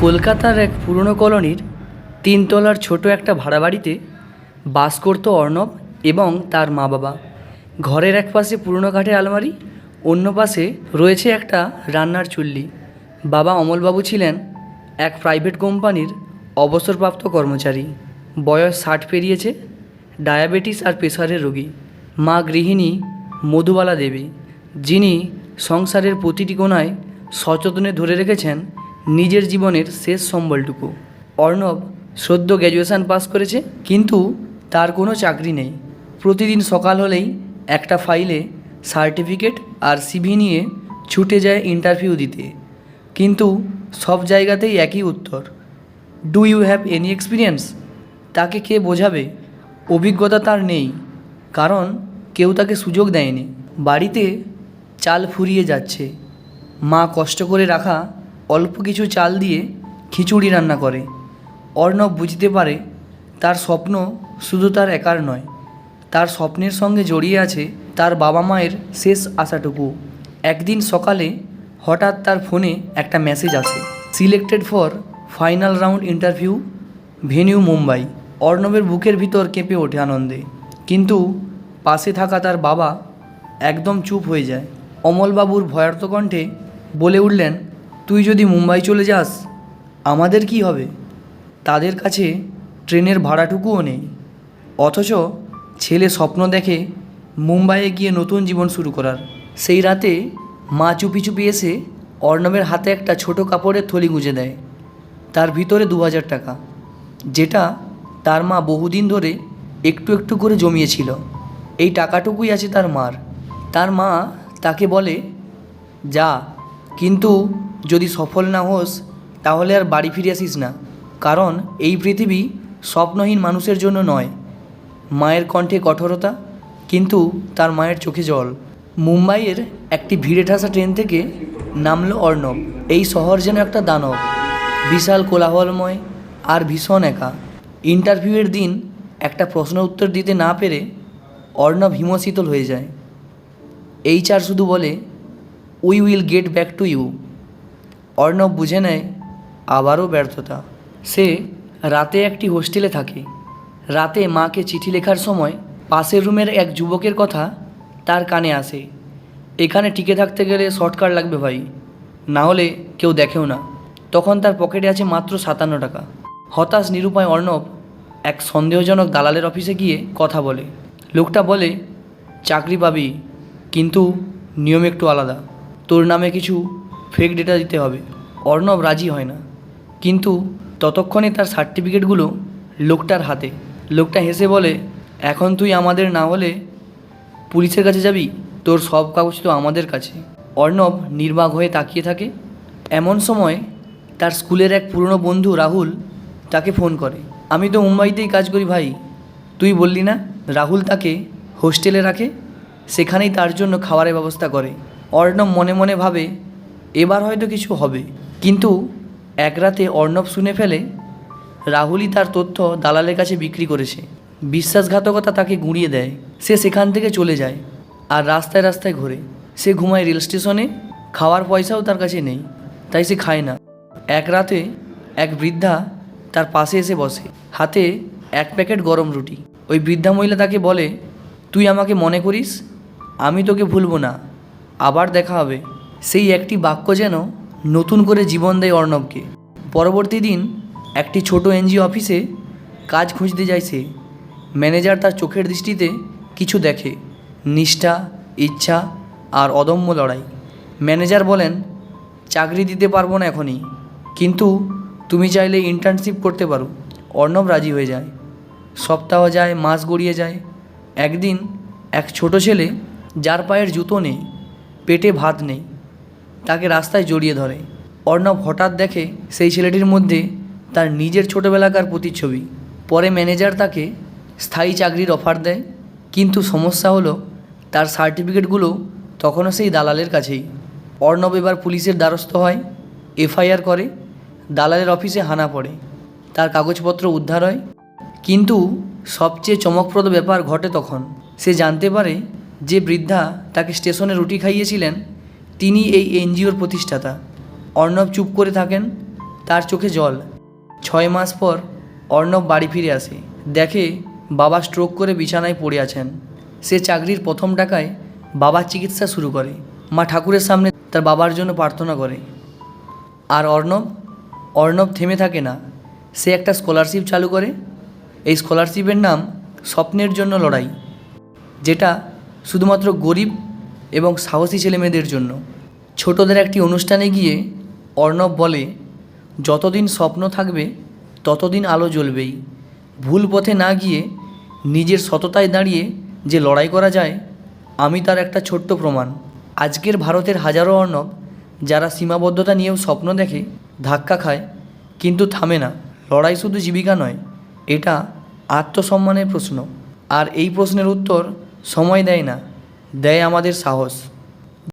কলকাতার এক পুরনো কলোনির তিনতলার ছোট একটা ভাড়া বাড়িতে বাস করত অর্ণব এবং তার মা বাবা ঘরের এক পাশে পুরনো কাঠের আলমারি, অন্য পাশে রয়েছে একটা রান্নার চুল্লি। বাবা অমলবাবু ছিলেন এক প্রাইভেট কোম্পানির অবসরপ্রাপ্ত কর্মচারী। বয়স ষাট পেরিয়েছে, ডায়াবেটিস আর প্রেশারের রোগী। মা গৃহিণী মধুবালা দেবী, যিনি সংসারের প্রতিটি কোণায় সচেতনে ধরে রেখেছেন নিজের জীবনের শেষ সম্বলটুকু। অর্ণব সদ্য গ্র্যাজুয়েশন পাস করেছে, কিন্তু তার কোনো চাকরি নেই। প্রতিদিন সকাল হলেই একটা ফাইলে সার্টিফিকেট আর সিভি নিয়ে ছুটে যায় ইন্টারভিউ দিতে। কিন্তু সব জায়গাতেই একই উত্তর। Do you have any experience তাকে কে বোঝাবে? অভিজ্ঞতা তার নেই। কারণ কেউ তাকে সুযোগ দেয়নি। বাড়িতে চাল ফুরিয়ে যাচ্ছে। মা কষ্ট করে রাখা অল্প কিছু চাল দিয়ে খিচুড়ি রান্না করে। অর্ণব বুঝতে পারে তার স্বপ্ন শুধু তার একার নয়, তার স্বপ্নের সঙ্গে জড়িয়ে আছে তার বাবা মায়ের শেষ আশাটুকু। একদিন সকালে হঠাৎ তার ফোনে একটা মেসেজ আসে। Selected for final round interview, venue Mumbai. অর্ণবের বুকের ভিতর কেঁপে ওঠে আনন্দে। কিন্তু পাশে থাকা তার বাবা একদম চুপ হয়ে যায়। অমলবাবুর ভয়ার্ত কণ্ঠে বলে উঠলেন তুই যদি মুম্বাই চলে যাস, আমাদের কি হবে? তাদের কাছে ট্রেনের ভাড়াটুকুও নেই। অথচ ছেলে স্বপ্ন দেখে মুম্বাইয়ে গিয়ে নতুন জীবন শুরু করার। সেই রাতে মা চুপি চুপি এসে অর্ণবের হাতে একটা ছোট কাপড়ের থলি গুঁজে দেয়। তার ভিতরে দু হাজার টাকা, যেটা তার মা বহুদিন ধরে একটু একটু করে জমিয়েছিল। এই টাকাটুকুই আছে তার মার। তার মা তাকে বলে, যা, কিন্তু যদি সফল না হোস, তাহলে আর বাড়ি ফিরে আসিস না। কারণ এই পৃথিবী স্বপ্নহীন মানুষের জন্য নয়। মায়ের কণ্ঠে কঠোরতা, কিন্তু তার মায়ের চোখে জল। মুম্বাইয়ের একটি ভিড়ে ঠাসা ট্রেন থেকে নামলো অর্ণব। এই শহর যেন একটা দানব। বিশাল কোলাহলময় আর ভীষণ একা। ইন্টারভিউয়ের দিন একটা প্রশ্ন উত্তর দিতে না পেরে অর্ণব হিমশীতল হয়ে যায়। এইচআর শুধু বলে we will get back to you Arnab বুঝে নেয়, আবারও ব্যর্থতা। সে রাতে একটি হোস্টেলে থাকে। রাতে মাকে চিঠি লেখার সময় পাশের রুমের এক যুবকের কথা তার কানে আসে। এখানে টিকে থাকতে গেলে শর্টকাট লাগবে ভাই। না হলে কেউ দেখেও না। তখন তার পকেটে আছে মাত্র সাতান্ন টাকা। হতাশ নিরুপায় অর্ণব এক সন্দেহজনক দালালের অফিসে গিয়ে কথা বলে। লোকটা বলে, চাকরি পাবি, কিন্তু নিয়ম একটু আলাদা। তোর নামে কিছু ফেক ডেটা দিতে হবে। অর্ণব রাজি হয় না। কিন্তু ততক্ষণে তার সার্টিফিকেটগুলো লোকটার হাতে। লোকটা হেসে বলে, এখন তুই আমাদের না হলে পুলিশের কাছে যাবি? তোর সব কাগজ তো আমাদের কাছে। অর্ণব নির্বাক হয়ে তাকিয়ে থাকে। এমন সময় তার স্কুলের এক পুরনো বন্ধু রাহুল তাকে ফোন করে। আমি তো মুম্বাইতেই কাজ করি ভাই। তুই বললি না, রাহুল তাকে হোস্টেলে রাখে? সেখানেই তার জন্য খাবারের ব্যবস্থা করে। অর্ণব মনে মনে ভাবে এবার হয়তো কিছু হবে। কিন্তু এক রাতে অর্ণব শুনে ফেলে, রাহুলই তার তথ্য দালালের কাছে বিক্রি করেছে। বিশ্বাসঘাতকতা তাকে গুঁড়িয়ে দেয়। সে সেখান থেকে চলে যায় আর রাস্তায় রাস্তায় ঘোরে। সে ঘুমায় রেল স্টেশনে, খাওয়ার পয়সাও তার কাছে নেই, তাই সে খায় না। এক রাতে এক বৃদ্ধা তার পাশে এসে বসে, হাতে এক প্যাকেট গরম রুটি। ওই বৃদ্ধা মহিলা তাকে বলে, তুই আমাকে মনে করিস? আমি তোকে ভুলবো না। আবার দেখা হবে। সেই একটি বাক্য যেন নতুন করে জীবন দেয় অর্ণবকে। পরবর্তী দিন একটি ছোট এনজিও অফিসে কাজ খুঁজতে যায় সে। ম্যানেজার তার চোখের দৃষ্টিতে কিছু দেখে। নিষ্ঠা, ইচ্ছা আর অদম্য লড়াই। ম্যানেজার বলেন, চাকরি দিতে পারব না এখনই। কিন্তু তুমি চাইলে ইন্টার্নশিপ করতে পারো। অর্ণব রাজি হয়ে যায়। সপ্তাহ যায়, মাস গড়িয়ে যায়। একদিন এক ছোট ছেলে যার পায়ের জুতো নেই, পেটে ভাত নেই। তাকে রাস্তায় জড়িয়ে ধরে। অর্ণব হঠাৎ দেখে সেই ছেলেটির মধ্যে তার নিজের ছোটোবেলাকার প্রতিচ্ছবি। পরে ম্যানেজার তাকে স্থায়ী চাকরির অফার দেয়, কিন্তু সমস্যা হলো তার সার্টিফিকেটগুলো তখনও সেই দালালের কাছেই। অর্ণব এবার পুলিশের দ্বারস্থ হয়, এফআইআর করে, দালালের অফিসে হানা পড়ে। তার কাগজপত্র উদ্ধার হয়, কিন্তু সবচেয়ে চমকপ্রদ ব্যাপার ঘটে তখন। সে জানতে পারে যে বৃদ্ধা তাকে স্টেশনে রুটি খাইয়েছিলেন তিনি এই এনজিওর প্রতিষ্ঠাতা। অর্ণব চুপ করে থাকেন, তার চোখে জল। ছয় মাস পর অর্ণব বাড়ি ফিরে আসে। দেখে বাবা স্ট্রোক করে বিছানায় পড়ে আছেন। সে চাকরির প্রথম টাকায় বাবার চিকিৎসা শুরু করে। মা ঠাকুরের সামনে তার বাবার জন্য প্রার্থনা করে। আর অর্ণব? অর্ণব থেমে থাকে না। সে একটা স্কলারশিপ চালু করে। এই স্কলারশিপের নাম স্বপ্নের জন্য লড়াই, যেটা শুধুমাত্র গরিব এবং সাহসী ছেলেমেয়েদের জন্য। ছোটদের একটি অনুষ্ঠানে গিয়ে অর্ণব বলে, যতদিন স্বপ্ন থাকবে, ততদিন আলো জ্বলবেই। ভুল পথে না গিয়ে নিজের সততায় দাঁড়িয়ে যে লড়াই করা যায়, আমি তার একটা ছোট্ট প্রমাণ। আজকের ভারতের হাজারো অর্ণব, যারা সীমাবদ্ধতা নিয়েও স্বপ্ন দেখে, ধাক্কা খায়, কিন্তু থামে না। লড়াই শুধু জীবিকা নয়, এটা আত্মসম্মানের প্রশ্ন। আর এই প্রশ্নের উত্তর সময় দেয় না। দেয় আমাদের সাহস।